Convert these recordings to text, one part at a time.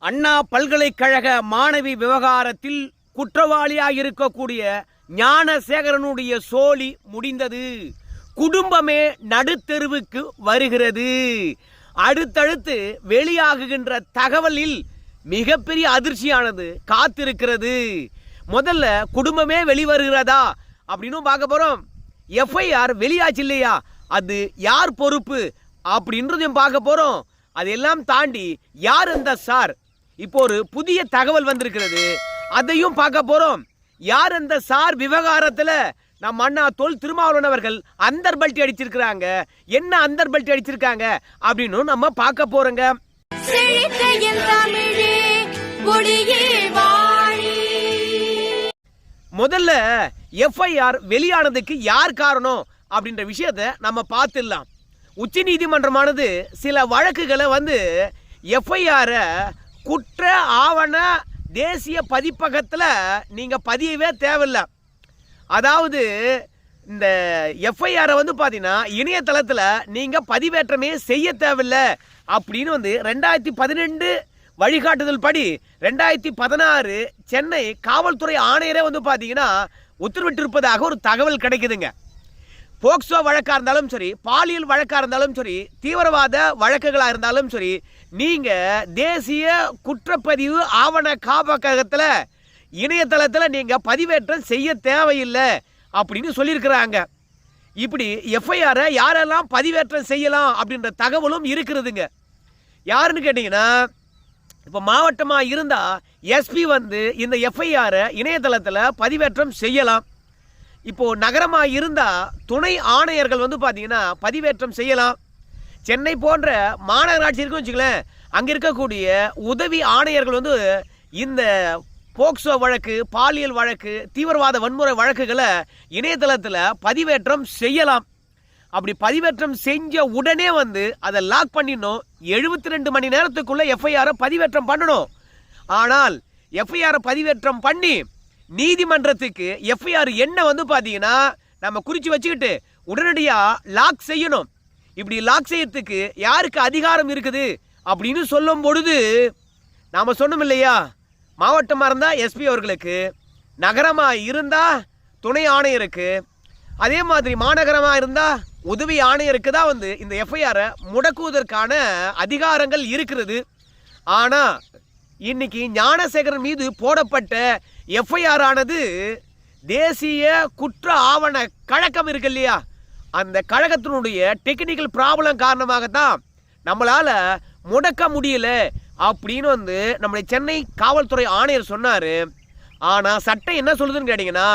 அண்ணா பல்கலைக்கழக மாணவி விவகாரத்தில் குற்றவாளியாக இருக்கக்கூடிய ஞானசேகரனுடைய சோழி முடிந்தது. குடும்பமே நடுத்தெருவுக்கு வருகிறது. அடுத்தடுத்து வெளியாகுகின்ற தகவலில் மிகப்பெரிய அதிர்ச்சியானது காத்திருக்கிறது. முதல்ல குடும்பமே வெளிவருகிறதா அப்படின்னு பார்க்க போறோம். எஃப்ஐஆர் வெளியாச்சு இல்லையா? அது யார் பொறுப்பு அப்படின்றதையும் பார்க்க போறோம். அதெல்லாம் தாண்டி யார் அந்த சார்? இப்போ ஒரு புதிய தகவல் வந்திருக்கிறது. அதையும் பார்க்க போறோம். யார் அந்த சார் விவகாரத்துல நம்ம அண்ணா தொல் திருமாவளவன் அவர்கள் அந்தர் பல்ட்டி அடிச்சிருக்கிறாங்க? என்ன அந்தர் பல்ட்டி அடிச்சிருக்காங்க? அப்படின்னு நம்ம பார்க்க போறோங்க. முதல்ல எஃப்ஐஆர் வெளியானதுக்கு யார் காரணம்? அப்படின்ற விஷயத்த நம்ம பார்த்துடலாம். உச்ச நீதிமன்றமானது சில வழக்குகளை வந்து எஃப்ஐஆரை குற்ற ஆவண தேசிய பதிப்பகத்தில் நீங்கள் பதியவே தேவையில்லை. அதாவது இந்த எஃப்ஐஆரை வந்து பார்த்தீங்கன்னா இணையதளத்தில் நீங்கள் பதிவேற்றமே செய்ய தேவையில்லை அப்படின்னு வந்து ரெண்டாயிரத்தி பதினெண்டு வழிகாட்டுதல் படி ரெண்டாயிரத்தி பதினாறு சென்னை காவல்துறை ஆணையரே வந்து பார்த்தீங்கன்னா உத்தரவிட்டிருப்பதாக ஒரு தகவல் கிடைக்குதுங்க. போக்சோ வழக்காக இருந்தாலும் சரி பாலியல் வழக்காக இருந்தாலும் சரி தீவிரவாத வழக்குகளாக இருந்தாலும் சரி நீங்கள் தேசிய குற்றப்பதிவு ஆவண காப்பகத்தில் இணையதளத்தில் நீங்கள் பதிவேற்றம் செய்ய தேவையில்லை அப்படின்னு சொல்லியிருக்கிறாங்க. இப்படி எஃப்ஐஆரை யாரெல்லாம் பதிவேற்றம் செய்யலாம் அப்படின்ற தகவலும் இருக்கிறதுங்க. யாருன்னு கேட்டிங்கன்னா இப்போ மாவட்டமாக இருந்தால் எஸ்பி வந்து இந்த எஃப்ஐஆரை இணையதளத்தில் பதிவேற்றம் செய்யலாம். இப்போ நகரமாக இருந்தால் துணை ஆணையர்கள் வந்து பார்த்திங்கன்னா பதிவேற்றம் செய்யலாம். சென்னை போன்ற மாநகராட்சி இருக்குன்னு வச்சுக்கலேன் அங்கே இருக்கக்கூடிய உதவி ஆணையர்கள் வந்து இந்த போக்சோ வழக்கு பாலியல் வழக்கு தீவிரவாத வன்முறை வழக்குகளை இணையதளத்தில் பதிவேற்றம் செய்யலாம். அப்படி பதிவேற்றம் செஞ்ச உடனே வந்து அதை லாக் பண்ணிடணும். எழுபத்தி ரெண்டு மணி நேரத்துக்குள்ள எஃப்ஐஆரை பதிவேற்றம் பண்ணணும். ஆனால் எஃப்ஐஆரை பதிவேற்றம் பண்ணி நீதிமன்றத்துக்கு எஃப்ஐஆர் என்ன வந்து பார்த்தீங்கன்னா நம்ம குறித்து வச்சுக்கிட்டு உடனடியாக லாக் செய்யணும். இப்படி லாக் செய்யறதுக்கு யாருக்கு அதிகாரம் இருக்குது அப்படின்னு சொல்லும் பொழுது நாம் சொன்னோம் இல்லையா? மாவட்டமாக இருந்தால் எஸ்பி அவர்களுக்கு நகரமாக இருந்தால் துணை ஆணையருக்கு அதே மாதிரி மாநகரமாக இருந்தால் உதவி ஆணையருக்கு தான் வந்து இந்த எஃப்ஐஆரை முடக்குவதற்கான அதிகாரங்கள் இருக்கிறது. ஆனால் இன்னைக்கு ஞானசேகரன் மீது போடப்பட்ட எஃப்ஐஆர் ஆனது தேசிய குற்ற ஆவண கழகம் இருக்கு இல்லையா? அந்த கழகத்தினுடைய டெக்னிக்கல் ப்ராப்ளம் காரணமாகத்தான் நம்மளால் முடக்க முடியல அப்படின்னு வந்து நம்முடைய சென்னை காவல்துறை ஆணையர் சொன்னார். ஆனால் சட்டம் என்ன சொல்லுதுன்னு கேட்டிங்கன்னா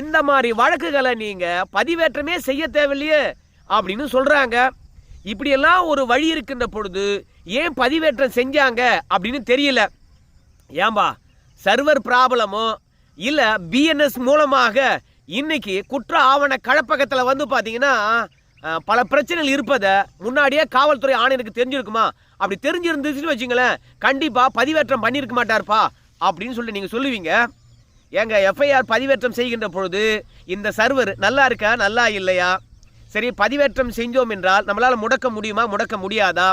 இந்த மாதிரி வழக்குகளை நீங்கள் பதிவேற்றமே செய்ய தேவையில்லையே அப்படின்னு சொல்கிறாங்க இப்படியெல்லாம் ஒரு வழி இருக்கின்ற பொழுது ஏன் பதிவேற்றம் செஞ்சாங்க அப்படின்னு தெரியல. ஏம்பா சர்வர் ப்ராப்ளமோ இல்லை பிஎன்எஸ் மூலமாக இன்னைக்கு குற்ற ஆவண கழப்பகத்தில் வந்து பார்த்தீங்கன்னா பல பிரச்சனைகள் இருப்பதை முன்னாடியே காவல்துறை ஆணையருக்கு தெரிஞ்சிருக்குமா? அப்படி தெரிஞ்சிருந்துச்சுன்னு வச்சுங்களேன் கண்டிப்பாக பதிவேற்றம் பண்ணியிருக்க மாட்டார்ப்பா அப்படின்னு சொல்லி நீங்கள் சொல்லுவீங்க. ஏங்க எஃப்ஐஆர் பதிவேற்றம் செய்கின்ற பொழுது இந்த சர்வர் நல்லா இருக்கா நல்லா இல்லையா? சரி பதிவேற்றம் செஞ்சோம் என்றால் நம்மளால் முடக்க முடியுமா? முடக்க முடியாதா?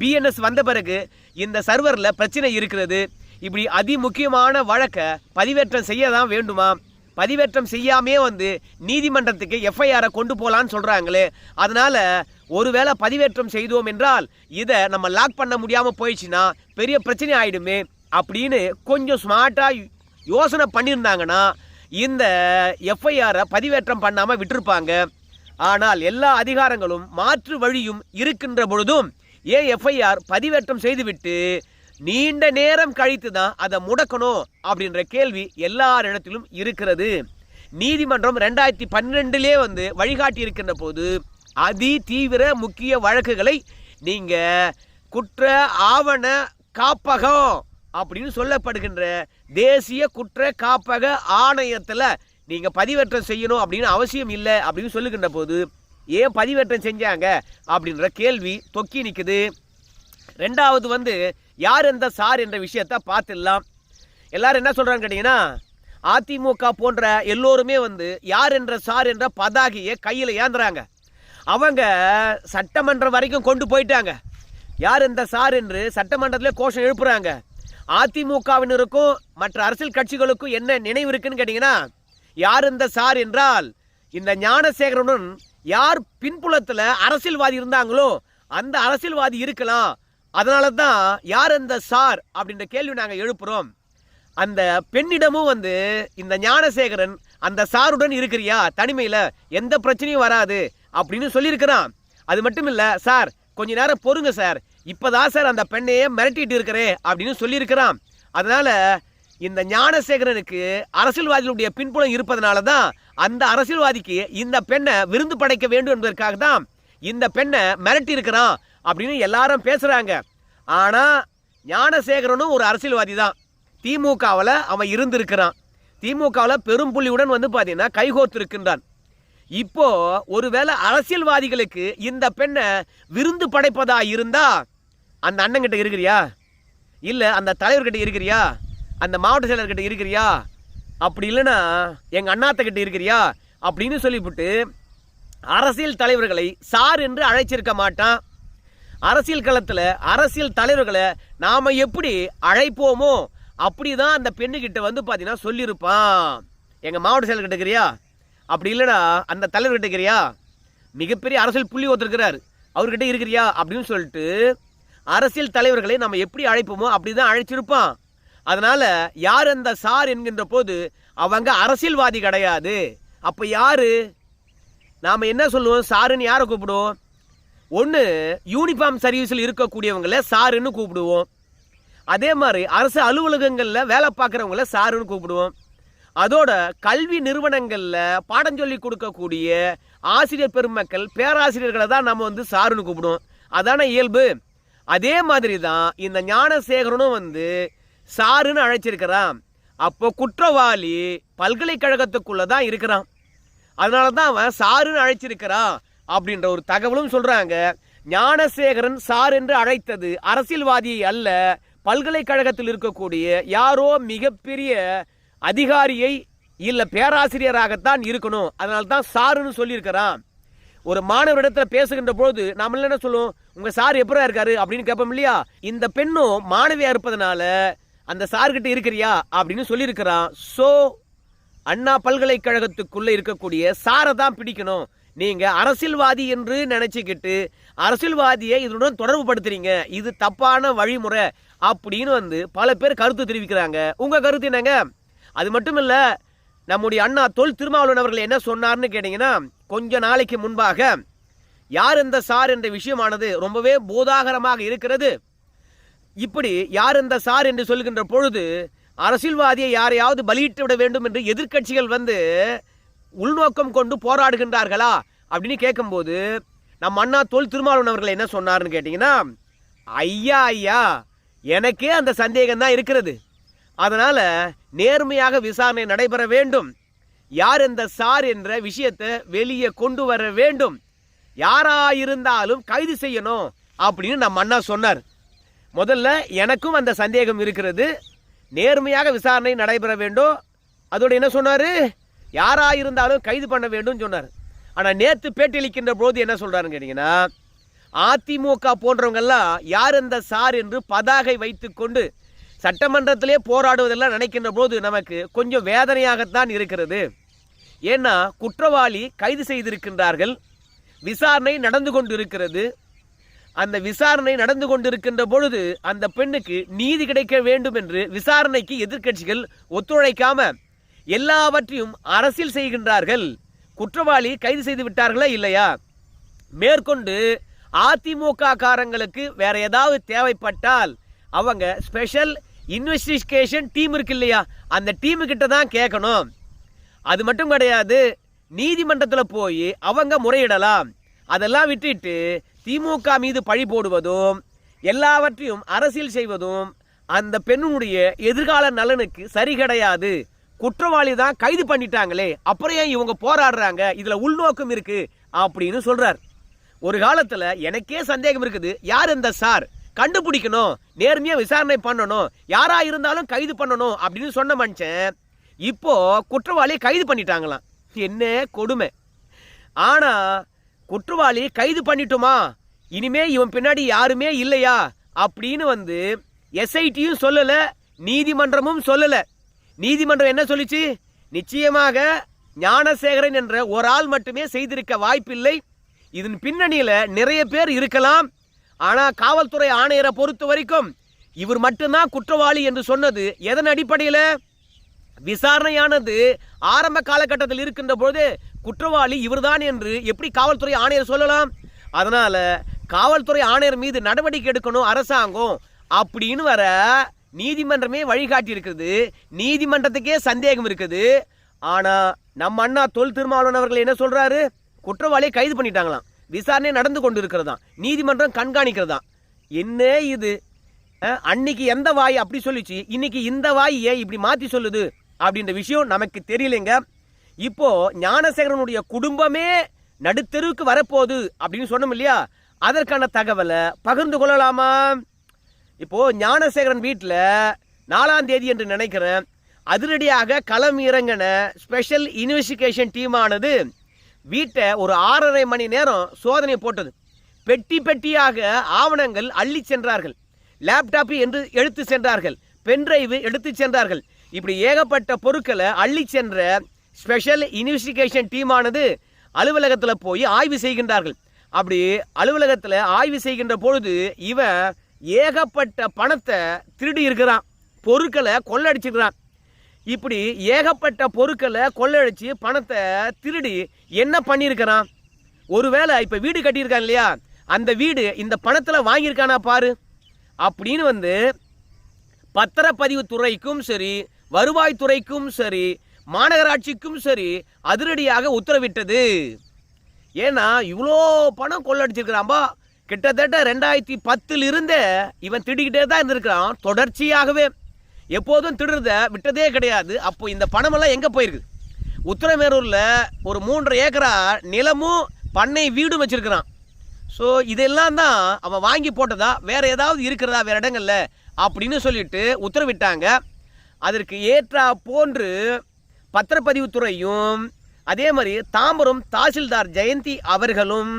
பிஎன்எஸ் வந்த பிறகு இந்த சர்வரில் பிரச்சனை இருக்கிறது. இப்படி அதிமுக்கியமான வழக்கை பதிவேற்றம் செய்ய தான் வேண்டுமா? பதிவேற்றம் செய்யாமே வந்து நீதிமன்றத்துக்கு எஃப்ஐஆரை கொண்டு போகலான்னு சொல்கிறாங்களே அதனால் ஒருவேளை பதிவேற்றம் செய்தோம் என்றால் இதை நம்ம லாக் பண்ண முடியாமல் போயிடுச்சுன்னா பெரிய பிரச்சனை ஆகிடுமே அப்படின்னு கொஞ்சம் ஸ்மார்ட்டாக யோசனை பண்ணியிருந்தாங்கன்னா இந்த எஃப்ஐஆரை பதிவேற்றம் பண்ணாமல் விட்டுருப்பாங்க. ஆனால் எல்லா அதிகாரங்களும் மாற்று வழியும் இருக்கின்ற பொழுதும் ஏன் எஃப்ஐஆர் பதிவேற்றம் செய்துவிட்டு நீண்ட நேரம் கழித்து தான் அதை முடக்கணும் அப்படின்ற கேள்வி எல்லாரிடத்திலும் இருக்கிறது. நீதிமன்றம் ரெண்டாயிரத்தி பன்னெண்டுலே வந்து வழிகாட்டி இருக்கின்ற போது அதி தீவிர முக்கிய வழக்குகளை நீங்கள் குற்ற ஆவண காப்பகம் அப்படின்னு சொல்லப்படுகின்ற தேசிய குற்ற காப்பக ஆணையத்தில் நீங்கள் பதிவேற்றம் செய்யணும் அப்படின்னு அவசியம் இல்லை அப்படின்னு சொல்லுகின்ற போது ஏன் பதிவேற்றம் செஞ்சாங்க அப்படின்ற கேள்வி தொக்கி நிற்குது ரெண்டாவது வந்து யார் எந்த சார் என்ற விஷயத்தை பார்த்துடலாம். எல்லாரும் என்ன சொல்கிறாங்க கேட்டிங்கன்னா அதிமுக போன்ற எல்லோருமே வந்து யார் என்ற சார் என்ற பதாகையை கையில் ஏந்துறாங்க. அவங்க சட்டமன்றம் வரைக்கும் கொண்டு போயிட்டாங்க. யார் இந்த சார் என்று சட்டமன்றத்தில் கோஷம் எழுப்புறாங்க. அதிமுகவினருக்கும் மற்ற அரசியல் கட்சிகளுக்கும் என்ன நினைவு இருக்குன்னு கேட்டிங்கன்னா யார் இந்த சார் என்றால் இந்த ஞானசேகரனுடன் யார் பின்புலத்தில் அரசியல்வாதி இருந்தாங்களோ அந்த அரசியல்வாதி இருக்கலாம். அதனால தான் யார் அந்த சார் அப்படின்ற கேள்வி நாங்கள் எழுப்புறோம். அந்த பெண்ணிடமும் வந்து இந்த ஞானசேகரன் அந்த சாருடன் இருக்கிறியா? தனிமையில் எந்த பிரச்சனையும் வராது அப்படின்னு சொல்லியிருக்கிறான். அது மட்டும் இல்லை சார் கொஞ்ச நேரம் பொறுங்க சார். இப்போதான் சார் அந்த பெண்ணையே மிரட்டிட்டு இருக்கிறே அப்படின்னு சொல்லியிருக்கிறான். அதனால் இந்த ஞானசேகரனுக்கு அரசியல்வாதிகளுடைய பின்புலம் இருப்பதனால தான் அந்த அரசியல்வாதிக்கு இந்த பெண்ணை விருந்து படைக்க வேண்டும் என்பதற்காக தான் இந்த பெண்ணை மிரட்டி இருக்கிறான் அப்படின்னு எல்லாரும் பேசுகிறாங்க ஆனால் ஞானசேகரனும் ஒரு அரசியல்வாதி தான் திமுகவில் அவன் இருந்திருக்கிறான். திமுகவில் பெரும் புள்ளியுடன் வந்து பார்த்தீங்கன்னா கைகோர்த்திருக்கின்றான். இப்போ ஒருவேளை அரசியல்வாதிகளுக்கு இந்த பெண்ணை விருந்து படைப்பதா இருந்தா அந்த அண்ணங்கிட்ட இருக்கிறியா? இல்லை அந்த தலைவர்கிட்ட இருக்கிறியா? அந்த மாவட்ட செயலர்கிட்ட இருக்கிறியா? அப்படி இல்லைன்னா எங்கள் அண்ணாத்தக்கிட்ட இருக்கிறியா? அப்படின்னு சொல்லிவிட்டு அரசியல் தலைவர்களை சார் என்று அழைச்சிருக்க மாட்டான். அரசியல் களத்தில் அரசியல் தலைவர்களை நாம் எப்படி அழைப்போமோ அப்படி தான் அந்த பெண்ணுக்கிட்ட வந்து பார்த்தீங்கன்னா சொல்லியிருப்பான். எங்கள் மாவட்ட செயலர் இருக்கிறியா? அப்படி இல்லைனா அந்த தலைவர்கிட்ட இருக்கிறியா? மிகப்பெரிய அரசியல் புள்ளி ஒருத்தருக்கிறார் அவர்கிட்ட இருக்கிறியா? அப்படின்னு சொல்லிட்டு அரசியல் தலைவர்களை நம்ம எப்படி அழைப்போமோ அப்படி தான் அழைச்சிருப்பான். அதனால் யார் அந்த சார் என்கின்ற போது அவங்க அரசியல்வாதி கிடையாது. அப்போ யார்? நாம் என்ன சொல்லுவோம்? சாருன்னு யாரை கூப்பிடுவோம்? ஒன்று யூனிஃபார்ம் சர்வீஸில் இருக்கக்கூடியவங்கள சாருன்னு கூப்பிடுவோம். அதே மாதிரி அரசு அலுவலகங்களில் வேலை பார்க்குறவங்கள சாருன்னு கூப்பிடுவோம். அதோட கல்வி நிறுவனங்களில் பாடம் சொல்லி கொடுக்கக்கூடிய ஆசிரியர் பெருமக்கள் பேராசிரியர்களை தான் நம்ம வந்து சாருன்னு கூப்பிடுவோம். அதான இயல்பு? அதே மாதிரி தான் இந்த ஞானசேகரனும் வந்து சாருன்னு அழைச்சிருக்கிறான். அப்போ குற்றவாளி பல்கலைக்கழகத்துக்குள்ளே தான் இருக்கிறான். அதனால தான் அவன் சாருன்னு அழைச்சிருக்கிறான். அப்படின்ற ஒரு தகவலும் சொல்றாங்க. ஞானசேகரன் சார் என்று அழைத்தது அரசியல்வாதியை அல்ல பல்கலைக்கழகத்தில் இருக்கக்கூடிய யாரோ மிகப்பெரிய அதிகாரியை இல்ல பேராசிரியராகத்தான் இருக்கணும். அதனால தான் சாருன்னு சொல்லியிருக்கிறான். ஒரு மாணவரிடத்துல பேசுகின்ற பொழுது நாம என்ன சொல்லுவோம்? உங்க சார் எப்பரா இருக்காரு? அப்படின்னு கேட்போம் இல்லையா? இந்த பெண்ணும் மாணவியா இருப்பதனால அந்த சார்கிட்ட இருக்கிறியா? அப்படின்னு சொல்லியிருக்கிறான். சோ அண்ணா பல்கலைக்கழகத்துக்குள்ள இருக்கக்கூடிய சாரை தான் பிடிக்கணும். நீங்க அரசியல்வாதி என்று நினைச்சுக்கிட்டு அரசியல்வாதியை இதனுடன் தொடர்பு படுத்துறீங்க இது தப்பான வழிமுறை அப்படின்னு வந்து பல பேர் கருத்து தெரிவிக்கிறாங்க. உங்க கருத்து என்னங்க? அது மட்டும் இல்ல நம்முடைய அண்ணா தொல் திருமாவளவன் அவர்கள் என்ன சொன்னார்னு கேட்டீங்கன்னா கொஞ்ச நாளைக்கு முன்பாக யார் இந்த சார் என்ற விஷயமானது ரொம்பவே போதாகரமாக இருக்கிறது. இப்படி யார் இந்த சார் என்று சொல்கின்ற பொழுது அரசியல்வாதியை யாரையாவது பலியிட்டு விட வேண்டும் என்று எதிர்க்கட்சிகள் வந்து உள்நோக்கம் கொண்டு போராடுகின்றார்களா அப்படின்னு கேட்கும்போது நம்ம அண்ணா தொல் திருமாவளவன் அவர்கள் என்ன சொன்னார்னு கேட்டிங்கன்னா ஐயா ஐயா எனக்கே அந்த சந்தேகம் தான் இருக்கிறது. அதனால் நேர்மையாக விசாரணை நடைபெற வேண்டும். யார் இந்த சார் என்ற விஷயத்தை வெளியே கொண்டு வர வேண்டும். யாராயிருந்தாலும் கைது செய்யணும் அப்படின்னு நம்ம அண்ணா சொன்னார். முதல்ல எனக்கும் அந்த சந்தேகம் இருக்கிறது. நேர்மையாக விசாரணை நடைபெற வேண்டும். அதோடு என்ன சொன்னார்? யாராயிருந்தாலும் கைது பண்ண வேண்டும் சொன்னார். ஆனால் நேற்று பேட்டியளிக்கின்ற போது என்ன சொல்றாருன்னு கேட்டிங்கன்னா அதிமுக போன்றவங்கெல்லாம் யார் இந்த சார் என்று பதாகை வைத்துக்கொண்டு சட்டமன்றத்திலே போராடுவதெல்லாம் நினைக்கின்ற போது நமக்கு கொஞ்சம் வேதனையாகத்தான் இருக்கிறது. ஏன்னா குற்றவாளி கைது செய்திருக்கின்றார்கள். விசாரணை நடந்து கொண்டிருக்கிறது. அந்த விசாரணை நடந்து கொண்டிருக்கின்ற பொழுது அந்த பெண்ணுக்கு நீதி கிடைக்க வேண்டும் என்று விசாரணைக்கு எதிர்க்கட்சிகள் ஒத்துழைக்காமல் எல்லாவற்றையும் அரசியல் செய்கின்றார்கள். குற்றவாளி கைது செய்து விட்டார்களா இல்லையா? மேற்கொண்டு அதிமுக காரங்களுக்கு வேற ஏதாவது தேவைப்பட்டால் அவங்க ஸ்பெஷல் இன்வெஸ்டிகேஷன் டீம் இருக்கு இல்லையா? அந்த டீமு கிட்ட தான் கேட்கணும். அது மட்டும் கிடையாது நீதிமன்றத்தில் போய் அவங்க முறையிடலாம். அதெல்லாம் விட்டுட்டு திமுக மீது பழி போடுவதும் எல்லாவற்றையும் அரசியல் செய்வதும் அந்த பெண்ணுடைய எதிர்கால நலனுக்கு சரி கிடையாது. குற்றவாளி தான் கைது பண்ணிட்டாங்களே அப்புறம் ஏன் இவங்க போராடுறாங்க? இதுல உள்நோக்கம் இருக்கு அப்படின்னு சொல்றார். ஒரு காலத்துல எனக்கே சந்தேகம் இருக்குது. யார் இந்த சார்? கண்டுபிடிக்கணும் நேர்மையா விசாரணை பண்ணணும் யாரா இருந்தாலும் கைது பண்ணணும் அப்படின்னு சொன்ன மனுஷன் இப்போ குற்றவாளியை கைது பண்ணிட்டாங்களாம். என்ன கொடுமை. ஆனா குற்றவாளி கைது பண்ணிட்டோமா? இனிமே இவன் பின்னாடி யாருமே இல்லையா? அப்படின்னு வந்து எஸ்ஐடியும் சொல்லல நீதிமன்றமும் சொல்லலை. நீதிமன்றம் என்ன சொல்லிச்சு? நிச்சயமாக ஞானசேகரன் என்ற ஒரு ஆள் மட்டுமே செய்திருக்க வாய்ப்பில்லை. இதன் பின்னணியில் நிறைய பேர் இருக்கலாம். ஆனால் காவல்துறை ஆணையரை பொறுத்த வரைக்கும் இவர் மட்டும்தான் குற்றவாளி என்று சொன்னது எதன் அடிப்படையில்? விசாரணையானது ஆரம்ப காலகட்டத்தில் இருக்கின்ற பொழுது குற்றவாளி இவர்தான் என்று எப்படி காவல்துறை ஆணையர் சொல்லலாம்? அதனால காவல்துறை ஆணையர் மீது நடவடிக்கை எடுக்கணும் அரசாங்கம் அப்படின்னு வர நீதிமன்றமே வழிகாட்டி இருக்குது நீதிமன்றத்துக்கே சந்தேகம் இருக்குது. ஆனா நம்ம அண்ணா தொல் திருமாவளவன் அவர்கள் என்ன சொல்றாரு? குற்றவாளியை கைது பண்ணிட்டாங்களாம். விசாரணை நடந்து கொண்டு இருக்கிறதா நீதிமன்றம் கண்காணிக்கிறதா என்ன இது? அன்னைக்கு எந்த வாய் அப்படி சொல்லிச்சு? இன்னைக்கு இந்த வாய் ஏன் இப்படி மாத்தி சொல்லுது? அப்படின்ற விஷயம் நமக்கு தெரியலைங்க. இப்போ ஞானசேகரனுடைய குடும்பமே நடுத்தெருவுக்கு வரப்போகுது அப்படின்னு சொன்னோம் இல்லையா? அதற்கான தகவலை பகிர்ந்து கொள்ளலாமா? இப்போ ஞானசேகரன் வீட்டில் நாலாம் தேதி என்று நினைக்கிறேன். அதிரடியாக களம் இறங்கின ஸ்பெஷல் இன்வெஸ்டிகேஷன் டீமானது வீட்டை ஒரு ஆறரை மணி நேரம் சோதனை போட்டது. பெட்டி பெட்டியாக ஆவணங்கள் அள்ளி சென்றார்கள். லேப்டாப் என்று எடுத்து சென்றார்கள். பென்ட்ரைவு எடுத்து சென்றார்கள். இப்படி ஏகப்பட்ட பொருட்களை அள்ளி சென்ற ஸ்பெஷல் இன்வெஸ்டிகேஷன் டீமானது அலுவலகத்தில் போய் ஆய்வு செய்கின்றார்கள். அப்படி அலுவலகத்தில் ஆய்வு செய்கின்ற பொழுது இவன் ஏகப்பட்ட பணத்தை திருடி இருக்கிறான். பொருட்களை கொள்ளடிச்சிருக்கிறான். இப்படி ஏகப்பட்ட பொருட்களை கொள்ளடிச்சு பணத்தை திருடி என்ன பண்ணியிருக்கிறான்? ஒருவேளை இப்போ வீடு கட்டியிருக்கான் இல்லையா? அந்த வீடு இந்த பணத்தில் வாங்கியிருக்கானா பாரு. அப்படின்னு வந்து பத்திரப்பதிவு துறைக்கும் சரி வருவாய்த்துறைக்கும் சரி மாநகராட்சிக்கும் சரி அதிரடியாக உத்தரவிட்டது. ஏன்னா இவ்வளோ பணம் கொள்ளடிச்சிருக்கிறான்பா கிட்டத்தட்ட ரெண்டாயிரத்தி பத்தில் இருந்தே இவன் திடிக்கிட்டே தான் இருந்திருக்கிறான். தொடர்ச்சியாகவே. எப்போதும் திடுறத விட்டதே கிடையாது. அப்போ இந்த பணமெல்லாம் எங்கே போயிருக்கு? உத்தரமேரூரில் ஒரு மூன்றரை ஏக்கரா நிலமும் பண்ணை வீடும் வச்சுருக்கிறான். ஸோ இதெல்லாம் தான் அவன் வாங்கி போட்டதா? வேறு ஏதாவது இருக்கிறதா வேறு இடங்கள்ல? அப்படின்னு சொல்லிட்டு உத்தரவிட்டாங்க. அதற்கு ஏற்றா போன்று பத்திரப்பதிவுத்துறையும் அதே மாதிரி தாம்பரம் தாசில்தார் ஜெயந்தி அவர்களும்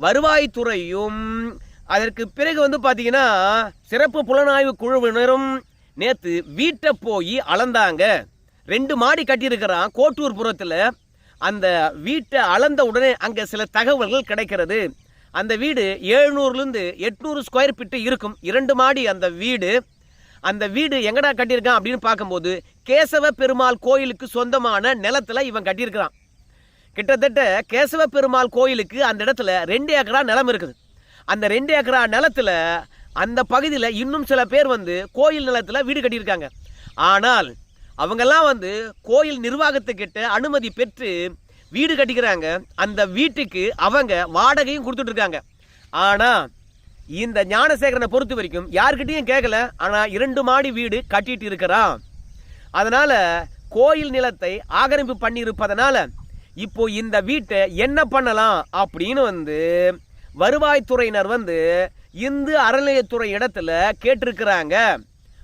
வருவாய்த்துறையும் அதற்கு பிறகு வந்து பார்த்தீங்கன்னா சிறப்பு புலனாய்வு குழுவினரும் நேற்று வீட்டை போய் அளந்தாங்க. ரெண்டு மாடி கட்டியிருக்கிறான் கோட்டூர் புறத்தில். அந்த வீட்டை அளந்த உடனே அங்கே சில தகவல்கள் கிடைக்கிறது. அந்த வீடு ஏழ்நூறுலேருந்து எட்நூறு ஸ்கொயர் ஃபிட்டு இருக்கும். இரண்டு மாடி அந்த வீடு. அந்த வீடு எங்கடா கட்டியிருக்கான் அப்படின்னு பார்க்கும்போது கேசவ பெருமாள் கோயிலுக்கு சொந்தமான நிலத்துல இவன் கட்டியிருக்கிறான். கிட்டத்தட்ட கேசவ பெருமாள் கோயிலுக்கு அந்த இடத்துல ரெண்டு ஏக்கரா நிலம் இருக்குது. அந்த ரெண்டு ஏக்கரா நிலத்தில் அந்த பகுதியில் இன்னும் சில பேர் வந்து கோயில் நிலத்தில் வீடு கட்டியிருக்காங்க. ஆனால் அவங்கெல்லாம் வந்து கோயில் நிர்வாகத்துக்கிட்ட அனுமதி பெற்று வீடு கட்டிக்கிறாங்க. அந்த வீட்டுக்கு அவங்க வாடகையும் கொடுத்துட்ருக்காங்க. ஆனால் இந்த ஞானசேகரனை பொறுத்த வரைக்கும் யார்கிட்டயும் கேட்கல ஆனால் இரண்டு மாடி வீடு கட்டிட்டு இருக்கிறான். அதனால் கோயில் நிலத்தை ஆக்கிரமிப்பு பண்ணியிருப்பதனால் இப்போ இந்த வீட்டை என்ன பண்ணலாம் அப்படின்னு வந்து வருவாய்த்துறையினர் வந்து இந்து அறநிலையத்துறை இடத்துல கேட்டிருக்கிறாங்க.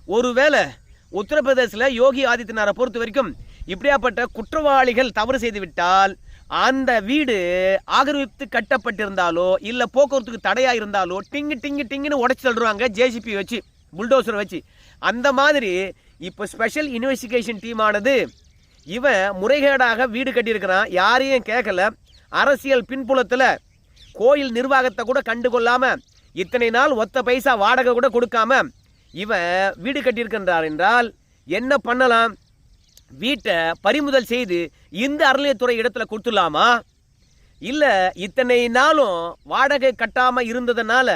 ஒருவேளை உத்தரப்பிரதேசில் யோகி ஆதித்யநாரை பொறுத்த வரைக்கும் இப்படியாப்பட்ட குற்றவாளிகள் தவறு செய்துவிட்டால் அந்த வீடு ஆக்கிரமித்து கட்டப்பட்டிருந்தாலோ இல்லை போக்குவரத்துக்கு தடையாக இருந்தாலோ டிங்கு டிங்கு டிங்குன்னு உடச்சி தள்ளுவாங்க ஜேசிபி வச்சு புல்டோசர் வச்சு. அந்த மாதிரி இப்போ ஸ்பெஷல் இன்வெஸ்டிகேஷன் டீமானது இவன் முறைகேடாக வீடு கட்டியிருக்கிறான் யாரையும் கேட்கல அரசியல் பின்புலத்தில் கோயில் நிர்வாகத்தை கூட கண்டுகொள்ளாமல் இத்தனை நாள் ஒத்த பைசா வாடகை கூட கொடுக்காம இவன் வீடு கட்டியிருக்கின்றார் என்றால் என்ன பண்ணலாம்? வீட்டை பறிமுதல் செய்து இந்த அறநிலையத்துறை இடத்துல கொடுத்துடலாமா? இல்லை இத்தனை நாளும் வாடகை கட்டாமல் இருந்ததுனால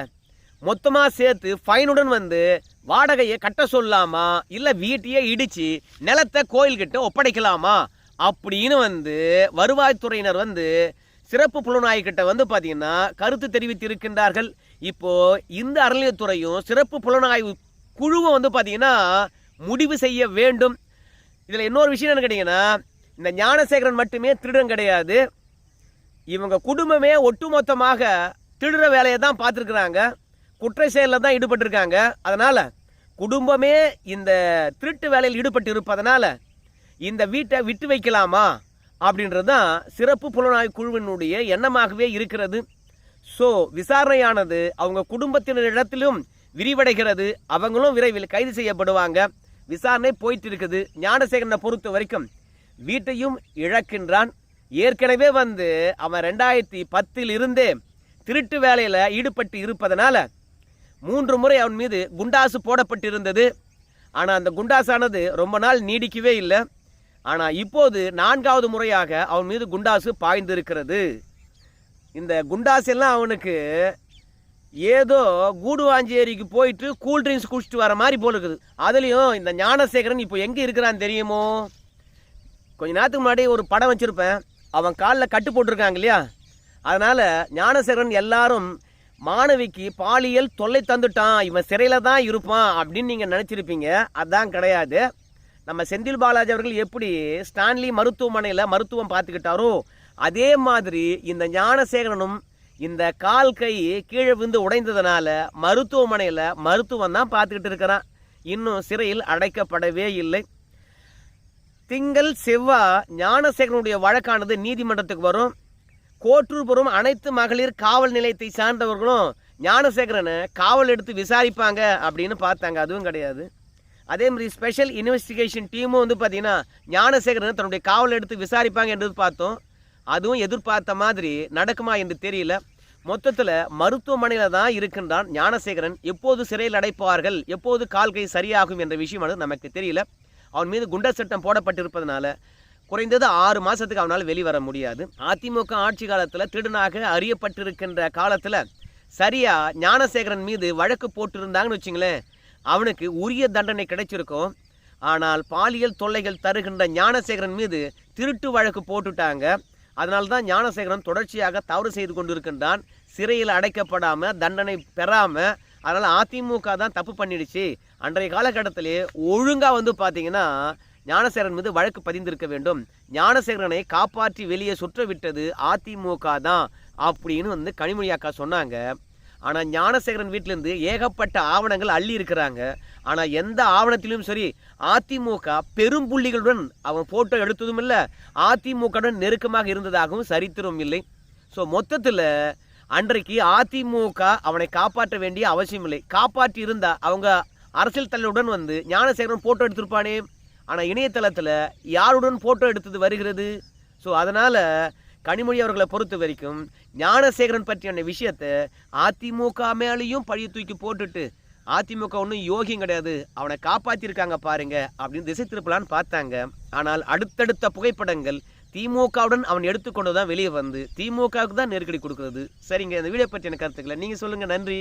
மொத்தமாக சேர்த்து ஃபைனுடன் வந்து வாடகையை கட்ட சொல்லலாமா இல்லை வீட்டையே இடித்து நிலத்தை கோயில்கிட்ட ஒப்படைக்கலாமா? அப்படின்னு வந்து வருவாய்த்துறையினர் வந்து சிறப்பு புலனாய்கிட்ட வந்து பார்த்தீங்கன்னா கருத்து தெரிவித்திருக்கின்றார்கள். இப்போ இந்த அறநிலையத்துறையும் சிறப்பு புலனாய்வு குழுவை வந்து பார்த்தீங்கன்னா முடிவு செய்ய வேண்டும். இதில் இன்னொரு விஷயம் என்ன கேட்டிங்கன்னா இந்த ஞானசேகரன் மட்டுமே திருடன் கிடையாது. இவங்க குடும்பமே ஒட்டுமொத்தமாக திருடுற வேலையை தான் பார்த்துருக்குறாங்க. குற்ற செயலில் தான் ஈடுபட்டிருக்காங்க. அதனால் குடும்பமே இந்த திருட்டு வேலையில் ஈடுபட்டு இருப்பதனால இந்த வீட்டை விட்டு வைக்கலாமா அப்படின்றது தான் சிறப்பு புலனாய்வு குழுவினுடைய எண்ணமாகவே இருக்கிறது. ஸோ விசாரணையானது அவங்க குடும்பத்தினரிடத்திலும் விரிவடைகிறது. அவங்களும் விரைவில் கைது செய்யப்படுவாங்க. விசாரணை போயிட்டு இருக்குது ஞானசேகரனை பொறுத்த வரைக்கும் வீட்டையும் இழக்கின்றான். ஏற்கனவே வந்து அவன் ரெண்டாயிரத்தி பத்தில் இருந்தே திருட்டு வேலையில் ஈடுபட்டு இருப்பதனால மூன்று முறை அவன் மீது குண்டாசு போடப்பட்டிருந்தது. ஆனால் அந்த குண்டாசானது ரொம்ப நாள் நீடிக்கவே இல்லை. ஆனால் இப்போது நான்காவது முறையாக அவன் மீது குண்டாசு பாய்ந்திருக்கிறது. இந்த குண்டாசு எல்லாம் அவனுக்கு ஏதோ கூடுவாஞ்சேரிக்கு போயிட்டு கூல் ட்ரிங்க்ஸ் குடிச்சிட்டு வர மாதிரி போல இருக்குது. அதுலேயும் இந்த ஞானசேகரன் இப்போ எங்கே இருக்கிறான் தெரியுமோ? கொஞ்ச நேரத்துக்கு முன்னாடி ஒரு படம் வச்சுருப்பேன். அவன் காலில் கட்டு போட்டிருக்காங்க இல்லையா? அதனால் ஞானசேகரன் எல்லாரும் மாணவிக்கு பாலியல் தொல்லை தந்துட்டான் இவன் சிறையில் தான் இருப்பான் அப்படின்னு நீங்கள் நினச்சிருப்பீங்க. அதான் கிடையாது. நம்ம செந்தில் பாலாஜி அவர்கள் எப்படி ஸ்டான்லி மருத்துவமனையில் மருத்துவம் பார்த்துக்கிட்டாரோ அதே மாதிரி இந்த ஞானசேகரனும் இந்த கால் கை கீழே விழுந்து உடைந்ததுனால மருத்துவமனையில் மருத்துவம் தான் பார்த்துக்கிட்டு இருக்கிறான். இன்னும் சிறையில் அடைக்கப்படவே இல்லை. திங்கள் செவ்வாய் ஞானசேகரனுடைய வழக்கானது நீதிமன்றத்துக்கு வரும். கோட்டூர்புரம் அனைத்து மகளிர் காவல் நிலையத்தை சார்ந்தவர்களும் ஞானசேகரனை காவல் எடுத்து விசாரிப்பாங்க அப்படின்னு பார்த்தாங்க. அதுவும் கிடையாது. அதே மாதிரி ஸ்பெஷல் இன்வெஸ்டிகேஷன் டீமும் வந்து பார்த்தீங்கன்னா ஞானசேகரனை தன்னுடைய காவல் எடுத்து விசாரிப்பாங்க என்று பார்த்தோம். அதுவும் எதிர்பார்த்த மாதிரி நடக்குமா என்று தெரியல. மொத்தத்தில் மருத்துவமனையில் தான் இருக்கின்றான் ஞானசேகரன். எப்போது சிறையில் அடைப்பார்கள் எப்போது கால் கை சரியாகும் என்ற விஷயம் நமக்கு தெரியல. அவன் மீது குண்டர் சட்டம் போடப்பட்டிருப்பதனால குறைந்தது ஆறு மாதத்துக்கு அவனால் வெளிவர முடியாது. அதிமுக ஆட்சி காலத்தில் திருடனாக அறியப்பட்டிருக்கின்ற காலத்தில் சரியாக ஞானசேகரன் மீது வழக்கு போட்டிருந்தாங்கன்னு வச்சுங்களேன் அவனுக்கு உரிய தண்டனை கிடைச்சிருக்கும். ஆனால் பாலியல் தொல்லைகள் தருகின்ற ஞானசேகரன் மீது திருட்டு வழக்கு போட்டுட்டாங்க. அதனால தான் ஞானசேகரன் தொடர்ச்சியாக தவறு செய்து கொண்டிருக்கின்றான். சிறையில் அடைக்கப்படாமல் தண்டனை பெறாமல் அதனால் அதிமுக தான் தப்பு பண்ணிடுச்சு. அன்றைய காலகட்டத்திலே ஒழுங்காக வந்து பார்த்தீங்கன்னா ஞானசேகரன் மீது வழக்கு பதிந்திருக்க வேண்டும். ஞானசேகரனை காப்பாற்றி வெளியே சுற்ற விட்டது அதிமுக தான் அப்படின்னு வந்து கனிமொழி அக்கா சொன்னாங்க. ஆனால் ஞானசேகரன் வீட்டிலேருந்து ஏகப்பட்ட ஆவணங்கள் அள்ளி இருக்கிறாங்க. ஆனால் எந்த ஆவணத்திலும் சரி அதிமுக பெரும் புள்ளிகளுடன் அவன் ஃபோட்டோ எடுத்ததும் இல்லை அதிமுகவுடன் நெருக்கமாக இருந்ததாகவும் சரித்திரம் இல்லை. ஸோ மொத்தத்தில் அன்றைக்கு அதிமுக அவனை காப்பாற்ற வேண்டிய அவசியம் இல்லை. காப்பாற்றி இருந்தா அவங்க அரசியல் தலைவருடன் வந்து ஞானசேகரன் ஃபோட்டோ எடுத்திருப்பானே ஆனால் இணையதளத்தில் யாருடன் ஃபோட்டோ எடுத்தது வருகிறது? ஸோ அதனால் கனிமொழி அவர்களை பொறுத்த வரைக்கும் ஞானசேகரன் பற்றியான விஷயத்தை அதிமுக மேலேயும் பழிய தூக்கி போட்டுட்டு அதிமுக ஒன்றும் யோகியம் கிடையாது. அவனை காப்பாற்றிருக்காங்க பாருங்க அப்படின்னு திசை திருப்பலான்னு பார்த்தாங்க. ஆனால் அடுத்தடுத்த புகைப்படங்கள் திமுகவுடன் அவன் எடுத்துக்கொண்டு தான் வெளியே வந்து திமுகவுக்கு தான் நெருக்கடி கொடுக்குறது. சரிங்க இந்த வீடியோ பற்றின கருத்துக்களை நீங்கள் சொல்லுங்கள் நன்றி.